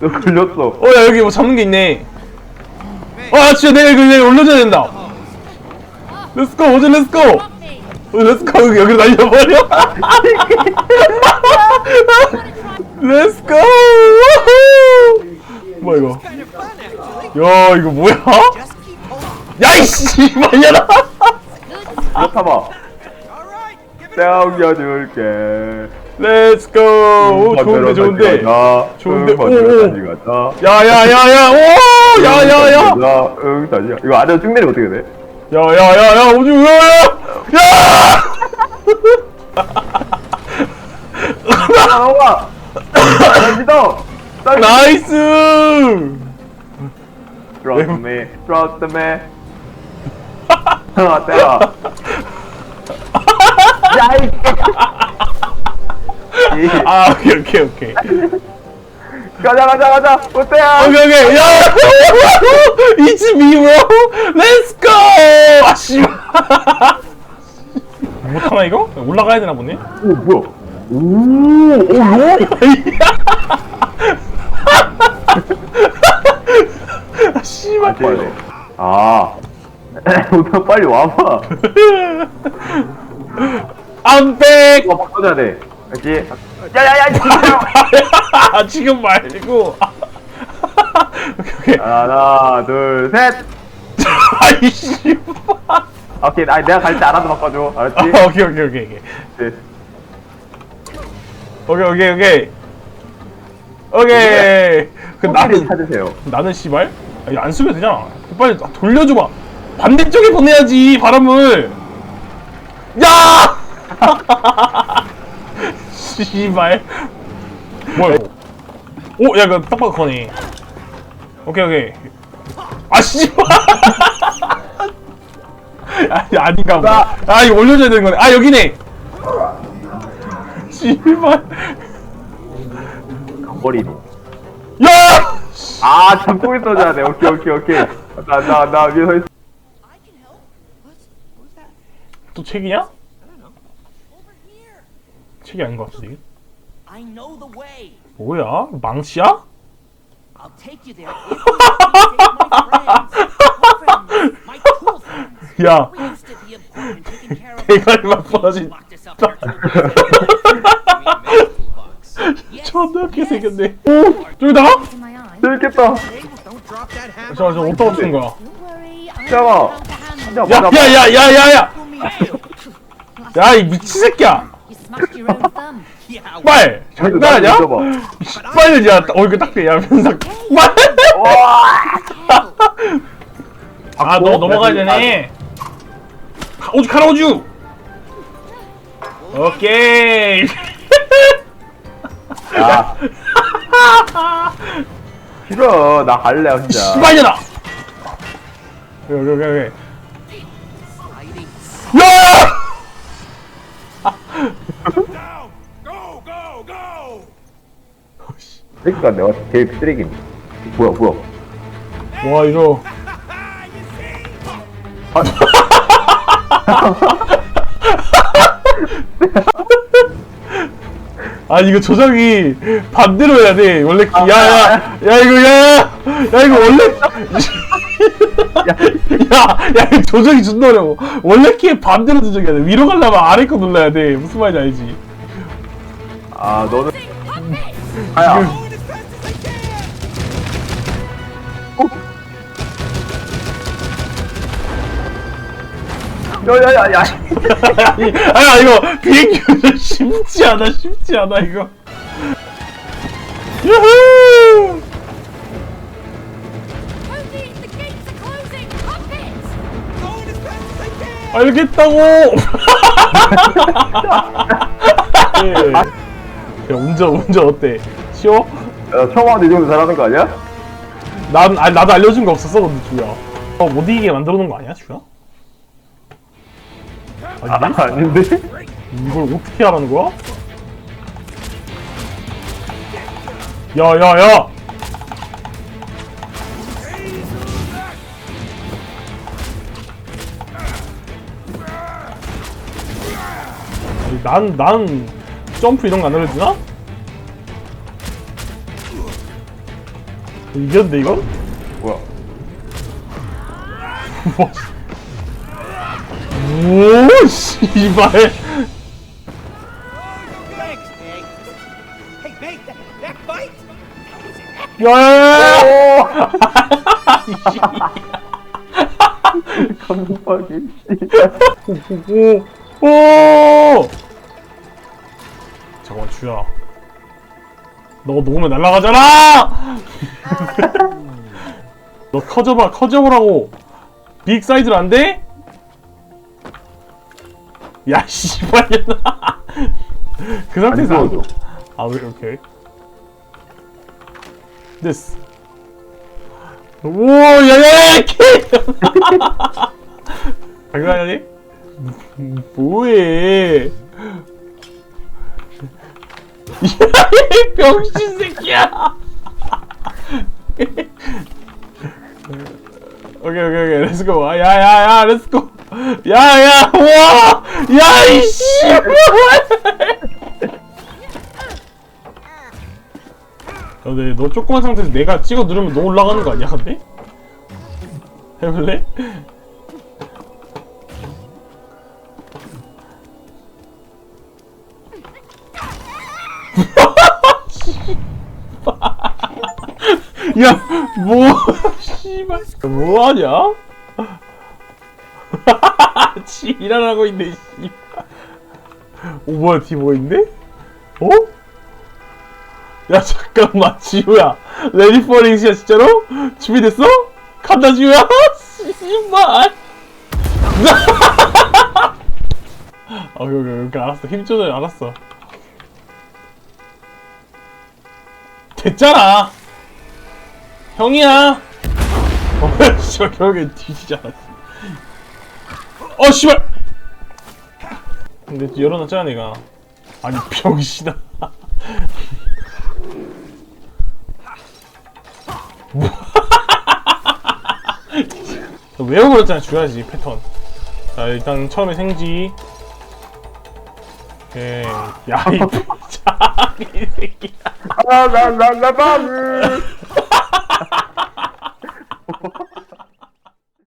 너 걸렸어. 어, 야, 여기 뭐 잡는 게 있네. 아, 진짜 내가 이거 내가 올려줘야 된다. 렛츠고, 오즈 렛츠고. 어, 렛츠고, 여기, 날려버려. 렛츠고. 뭐야, 이거. 야, 이거 뭐야? 야, 이씨, 말려라. 이거 타봐. 땡겨줄게. 렛츠 고. 오, 좋은데, 좋은데. 좋은데, 응, 오, 오. 야, 야, 야, 야, 오, 야, 야, 야. 나, 응, 다시 가. 이거 아래로 쭉 내리면 어떻게 돼? 야, 야, 야, 야, 오즈, 야, 야. 아, 나와! 나 믿어! 나 나이스! Trust me, trust me. 아, 때라. 야, 이 이, 아, 오케이, 오케이, 오케이. 가자, 가자, 가자. 어때요? 오케이, 오케이. 야! It's me, bro! Let's go! 아, 씨발. 못하나, 이거? 올라가야 되나 보네? 오, 뭐야? 오, 오, 요? 아, 씨발. 빨리. 아. 오늘 빨리 와봐. I'm back! 이거 바꿔줘야 돼. 알지? 야야야, 지금. 아, 지금 말고. 오케이, 오케이. 하나, 둘, 셋. 아이, 씨발. 오케이, 나 내가 갈 때 알아서 바꿔줘. 아, 알았지? 오케이, 오케이, 오케이, 오케이. 네. 오케이, 오케이, 오케이. 오케이. 그 나를 나는 찾으세요. 나는 씨발 아니, 안 쓰면 되잖아 빨리 돌려줘봐 반대쪽에 보내야지 바람을 야 씨발 뭐야 이거 오 야 이거 딱 봐도 거네 오케이 오케이 아 씨발 아니 아닌가 보다 아 이거 올려줘야 되는 거네 아 여기네 씨발 머리. 야 아, 잡고 있어줘야 돼. 오케이, 오케이, 오케이. 나, 나, 나 위에 서 있어. I can help. What's what's that? 또 책이냐? 책이 아닌 것 같은데. 뭐야? 망치야? 야 대가리만 부러진 locked us up in 존나 웃게 생겼네 오! 저기다가? eye. 재밌겠다. Hammer. 저, 저 어디다 붙인 거야? 잡아. around to handle 야, it. 야, 맞아. 야, 야, 야, 야, 야! Pull me in. 야, 이 미친 새끼야! You smashed your own thumb. Yeah, 빨! 장난하냐? 있어봐. 빨, 야, 얼굴 딱 대, 야, 면상. 빨! 아, 너 넘어가야 되네. 오주, 카라 오주! 오케이! 야. 싫어. 나 갈래, 혼자. 씨발년아! 여기. sliding. 야! 그러니까 내가 제일 쓰레기니. 뭐야, 뭐야. 와, 이거. 아 이거 조작이 반대로 해야 돼 원래 야야야 야, 이거 야야 야 이거 원래 야야 이거 조작이 존나 어려워 원래 키에 반대로 조작해야 돼 위로 가려면 아래 거 눌러야 돼 무슨 말인지 알지 아, 너는. 아야. 야, 야, 야, 야. 아니 아야 이거 비행기 운전 쉽지 않아 쉽지 않아 이거 유후 the gates are closing. 알겠다고 예. 야 운전 운전 어때 쉬워? 야, 처음 하는데 이 정도 잘하는 거 아니야? 난 아니, 나도 알려준 거 없었어 근데 주야 어못 이기게 만들어 놓은 거 아니야 주야? 아, 아니 아닌데? 이걸 어떻게 하라는 거야? 야야야 난, 난 점프 이런 거 안 알려주나? 이겼는데 이거? 뭐야? 오 씨발? 야야야야 감독하기. 오, 오! 잠깐만, 주야. 너 녹으면 날아가잖아! 너 커져봐, 커져보라고! 빅 사이즈로 안 돼? 야, 씨발년아! 그 상태에서 안안 구워줘. 아, 오케이, 오케이. 됐어. 오, 야 야야, 개! 장난하니? 뭐해? 야, 이 병신 새끼야! 오케이, 오케이, 오케이, 렛츠고. 아, 야, 야, 야, 렛츠고. 야, 야, 와! 야, 이씨! 근데 너 조그만 상태에서 내가 찍어 누르면 너 올라가는 거 아니야, 근데? 해볼래? 야, 뭐, 씨발, 뭐 하냐? 지랄하고 있네, 씨발. 오, 뭐야, 뒤 뭐 있네? 어? 야, 잠깐만, 지우야. 레디 포링이야, 진짜로? 준비됐어? 간다, 지우야? 씨발. 어, 여기, 여기, 알았어. 힘 줘도 알았어. 됐잖아! 형이야! 어, 저 결국에 뒤지잖아. 어, 씨발! 근데 열어놨잖아, 내가. 아니, 병신아. 뭐. 외워버렸잖아, 줘야지, 패턴. 자, 일단 처음에 생지. 오케이. 야, 이, 자, 이 새끼야. 아, 나, 나, 나, 나,